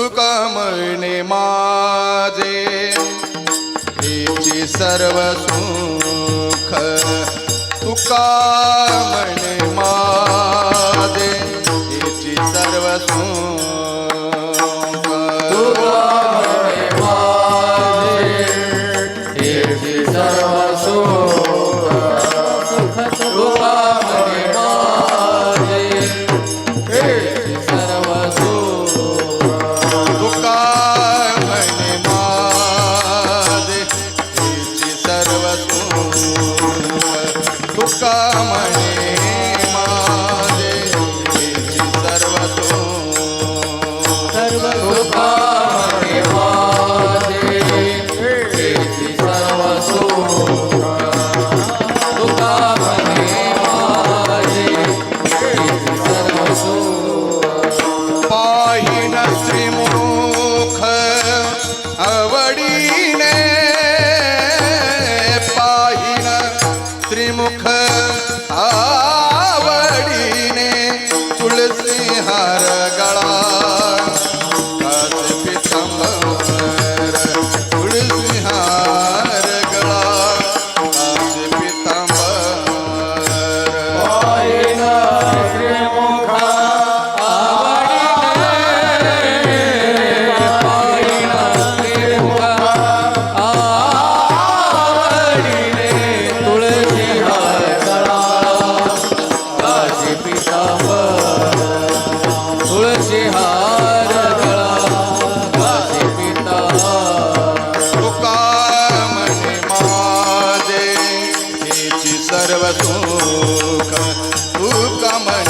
सुख म्हणे माझे सर्व सुख तुका म्हणे Oh. mãe.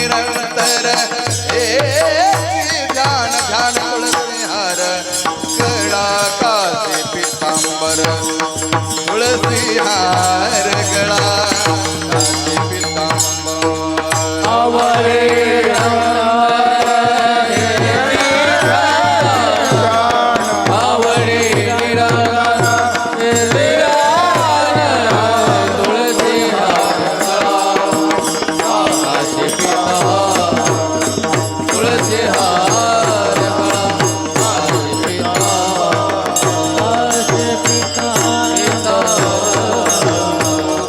निरंतर। हे ध्यान ध्यान तुळसी हार कळा कासे पितांबर तुळसी हार